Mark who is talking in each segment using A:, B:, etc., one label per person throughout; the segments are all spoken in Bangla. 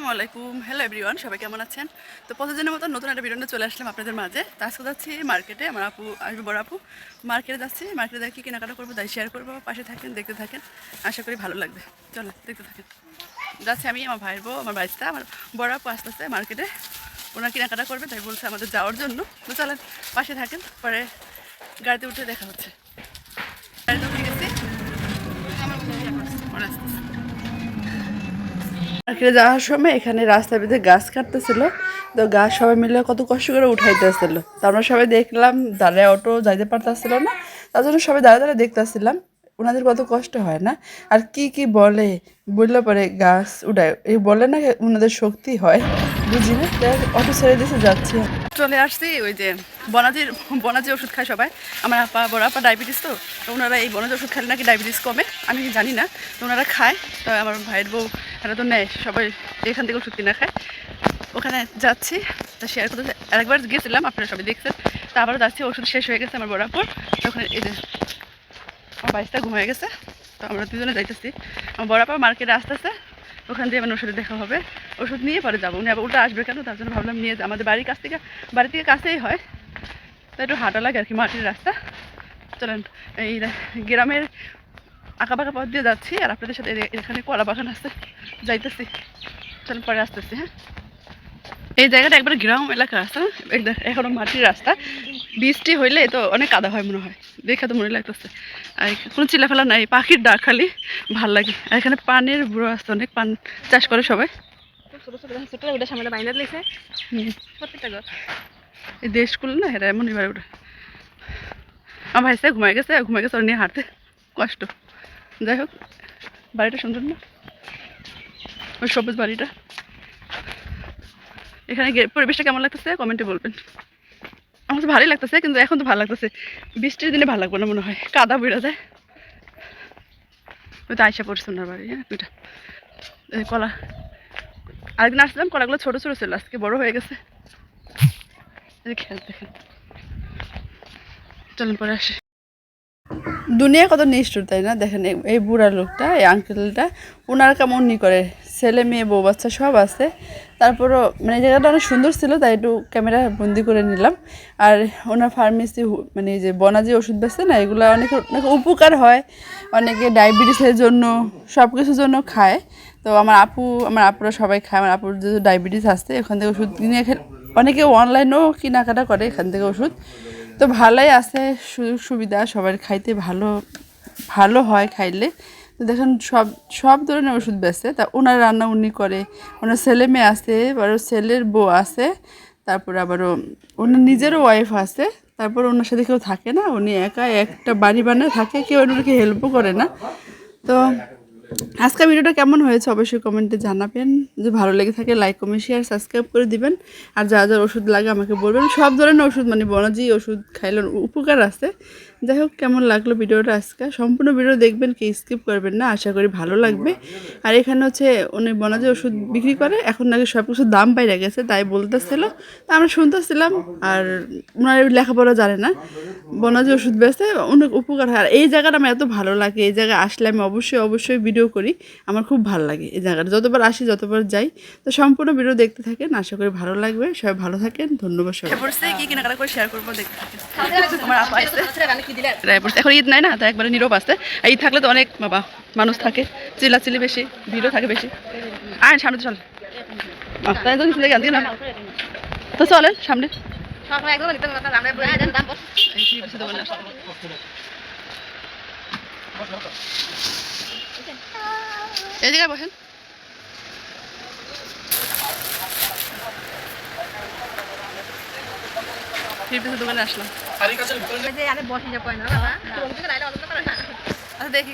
A: আসসালামু আলাইকুম। হ্যালো এভরিওয়ান সবাই কেমন আছেন? তো প্রতিদিনের মতো নতুন একটা ভিডিও চলে আসলাম আপনাদের মাঝে। তো আজকে যাচ্ছি মার্কেটে আমার আপু আসবে বড় আপু। মার্কেটে যাচ্ছি মার্কেটে দেখি কেনাকাটা করব, তাই শেয়ার করব, পাশে থাকেন, দেখতে থাকেন। আশা করি ভালো লাগবে। চলো দেখতে থাকেন। যাচ্ছি আমি আমার ভাইয়ের বউ, আমার বাড়িতে আমার বড় আপু আস্তে আস্তে মার্কেটে ওনার কেনাকাটা করবে, তাই বলছে আমাদের যাওয়ার জন্য। তো চলেন, পাশে থাকেন, পরে গাড়িতে উঠে দেখা হচ্ছে। গাড়িতে উঠে গেছি। আসতেছে। মার্কেটে যাওয়ার সময় এখানে রাস্তার ভিতরে গাছ কাটতেছিল। তো গাছ সবাই মিলে কত কষ্ট করে উঠাইতেছিল। তো আমরা সবাই দেখলাম, দাঁড়ায় অটো যাইতে পারতেছিল না। তার জন্য সবাই দাঁড়া দাঁড়া দেখতেছিলাম ওনাদের কত কষ্ট হয় না? আর কি কি বলে? বললে পরে গাছ উঠায়। এই বলে না ওনাদের শক্তি হয়। বুঝি না? অটো ছেড়ে দিতে যাচ্ছি। চলে আসছি ওই যে বনাজির, বনাজি ওষুধ খায় সবাই। আমার আপা, বড় আপা ডায়াবেটিস তো। তো ওনারা এই বনাজি ওষুধ খেলে নাকি ডায়াবেটিস কমে? আমি জানি না। তো ওনারা খায়। তো আমার ভাইয়ের বউ এরা তো নেয়, সবাই এখান থেকেও ওষুধ না খায়। ওখানে যাচ্ছি, তা শেয়ার করতে আরেকবার গিয়েছিলাম আপনারা সবাই দেখছেন। তা আবারও যাচ্ছি, ওষুধ শেষ হয়ে গেছে আমার বড় আপুর তখন এই যে আমার বাইশটা ঘুমিয়ে গেছে। তো আমরা দুজনে যাইতেছি। আমার আপা মার্কেটে আসতেছে। ওখান দিয়ে মানে ওষুধে দেখা হবে। ওষুধ নিয়ে পরে যাব। উনি আবার উল্টা আসবে কেন? তার জন্য ভাবলাম নিয়ে আমাদের বাড়ির কাছ থেকে বাড়ি থেকে কাছেই হয়। তো একটু হাঁটা লাগে আর কি, মাটির রাস্তা। চলেন, এই গ্রামের আঁকা বাঁকা পথ দিয়ে যাচ্ছি, আর আপনাদের সাথে এখানে কলা বাগান আছে, যাইতেছি। চলেন, পরে আসতেছি হ্যাঁ? এই জায়গাটা একবার গ্রাম এলাকা আছে এই এখনও মাটির রাস্তা। বৃষ্টি হইলে তো অনেক কাদা হয় মনে হয়, দেখে তো মনে লাগতেছে। আর কোনো চিলাফেলা নাই, পাখির ডাক খালি ভালো লাগে। আর এখানে পানের বুড়ো আছে, অনেক পান চাষ করে সবাই। এই দেশগুলো না এরা এমনই বাড়ি ওঠে আমার ভাই সাহেব ঘুমাই গেছে ঘুমাই গেছে, ওর নিয়ে হাঁটতে। কষ্ট। যাই হোক, বাড়িটা সুন্দর না? ওই সবুজ বাড়িটা। এখানে পরিবেশটা কেমন লাগতেছে? কমেন্টে বলবেন। আমার তো ভালোই লাগতেছে, কিন্তু এখন তো ভালো লাগতেছে। বৃষ্টির দিনে ভালো লাগবে না মনে হয়। কাদা বেড়ে যায়। ওই তো আয়সা পড়ছে ওনার বাড়ি হ্যাঁ ওইটা কলা। আরেকদিন আসছিলাম, কলাগুলো ছোটো ছোটো ছিল, আজকে বড় হয়ে গেছে। খেয়াল দেখেন। চলুন পরে আসি। দুনিয়া কত নিষ্ঠুর, তাই না? দেখেন এই- বুড়া লোকটা, এই আঙ্কেলটা ওনার কেমন নি করে। ছেলে, মেয়ে, বউ, বাচ্চা সব আছে। তারপরও মানে জায়গাটা অনেক সুন্দর ছিল, তাই একটু ক্যামেরা বন্দি করে নিলাম। আর ওনার ফার্মেসি মানে যে বনাজি ওষুধ বেচছে না, এগুলো অনেক অনেক উপকার হয়। অনেকে ডায়াবেটিসের জন্য সব কিছুর জন্য খায়। তো আমার আপু, আমার আপুরা সবাই খায়। আমার আপুর যেহেতু ডায়াবেটিস আসছে এখান থেকে ওষুধ কিনে অনেকে অনলাইনেও কেনাকাটা করে এখান থেকে ওষুধ। তো ভালোই আছে, সুযোগ সুবিধা, সবার খাইতে ভালো ভালো হয় খাইলে। তো দেখেন সব সব ধরনের ওষুধ বেচে। তা ওনার রান্না উনি করে। ওনার ছেলে মেয়ে আছে আবারও ছেলের বউ আছে, তারপর আবারও ওনার নিজেরও ওয়াইফ আছে। তারপর ওনার সাথে কেউ থাকে না, উনি একা একটা বাড়ি বানায় থাকে, কেউ ওনাকে হেল্পও করে না। তো আজকের ভিডিওটা কেমন হয়েছে অবশ্যই কমেন্টে জানাবেন। যে ভালো লেগে থাকে লাইক কমেন্ট শেয়ার সাবস্ক্রাইব করে দিবেন। আর যা যা ওষুধ লাগে আমাকে বলবেন। সব ধরনের ওষুধ মানে বনজি ওষুধ খাইলে উপকার আছে। যাই হোক কেমন লাগল ভিডিওটা আজকে? সম্পূর্ণ ভিডিও দেখবেন কি স্কিপ করবেন না আশা করি ভালো লাগবে। আর এখানে হচ্ছে উনি বনজি ওষুধ বিক্রি করে এখন নাকি সব কিছুর দাম বাইরে গেছে তাই বলতেছিল। তা আমরা শুনতেছিলাম আর ওনার লেখাপড়া জানে না। বনজি ওষুধ বেচে অনেক উপকার হয়। আর এই জায়গাটা আমার এত ভালো লাগে এই জায়গায় আসলে আমি অবশ্যই অবশ্যই ভিডিও করি। আমার খুব ভালো লাগে এই জায়গাটা। যতবার আসি যতবার যাই। তো সম্পূর্ণ ভিডিও দেখতে থাকেন আশা করি ভালো লাগবে। সবাই ভালো থাকেন ধন্যবাদ সবাই কি কেনাকাটা করে শেয়ার করব দেখতে থাকেন। আমার আপা এখন ঈদ নাই না তাই একবারে নীরব আসতে ঈদ থাকলে তো অনেক, বাবা, মানুষ থাকে। চিল্লাচিল্লি বেশি, ভিড়ও থাকে বেশি। আয়, সামনে চল। তো কিছু জ্ঞান দিই না। তো চলেন সামনে।
B: সকালে একদম নিতে না আমরা বলে
A: দেবো না। এই জায়গায় বসেন ফির পিছু
B: যে আরে বসে যা কয় না বাবা তুমি তো
A: আচ্ছা
B: হয়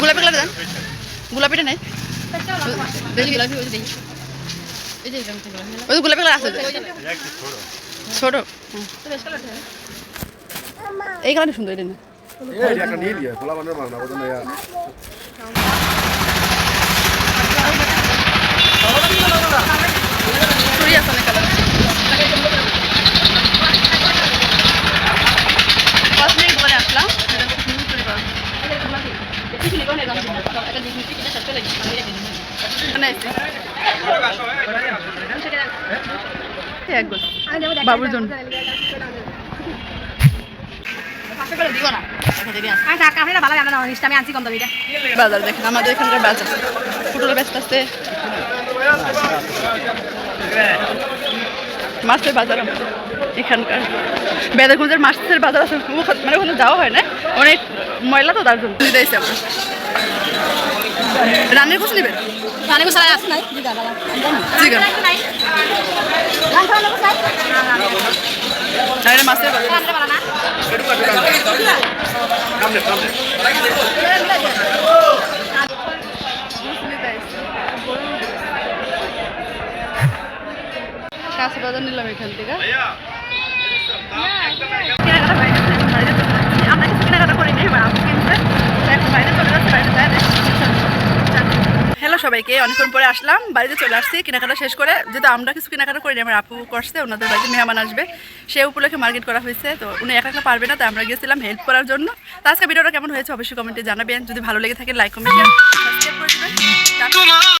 B: করে
A: গোলাপি দেন গোলাপিটা নেই গোলাপি ওই দেখি ওই গোলাপি কালার আছে ছোট। এই কালারটা সুন্দর এটা না
B: চুরি আছে
A: অনেক কালার এক গোল। বাবুর জন্য বাজার দেখেন আমাদের এখানকার বাজার পটল ব্যস্ত আছে মাছের বাজার এখানকার বেদাগঞ্জের মাছের বাজার আছে মানে ওখানে যাওয়া হয় না অনেক ময়লা তো তার জন্য রান্নার কিছু নেবেন
B: মানে গুছাই আছে নাই
A: ঠিক আছে।
B: না
A: কাঁচা বাজার নিলাম এখান থেকে কেনাকাটা হয়ে গেছে, বাড়িতে চলে যাচ্ছি। আমরা কিছু কেনাকাটা করি নি, এবার আপু কিনছে। তো এখন বাইরে চলে যাচ্ছি, বাইরে যাই দেখি। হ্যালো সবাইকে অনেকক্ষণ পরে আসলাম, বাড়িতে চলে আসছি, কেনাকাটা শেষ করে, যেহেতু আমরা কিছু কেনাকাটা করিনি, আমার আপু করছে, ওনাদের বাড়িতে মেহমান আসবে। সে উপলক্ষে মার্কেট করা হয়েছে, তো উনি একা একা পারবে না, তাই আমরা গিয়েছিলাম হেল্প করার জন্য। তো আজকে ভিডিওটা কেমন হয়েছে অবশ্যই কমেন্টে জানাবেন। যদি ভালো লেগে থাকে লাইক কমেন্ট সাবস্ক্রাইব করে দেবেন।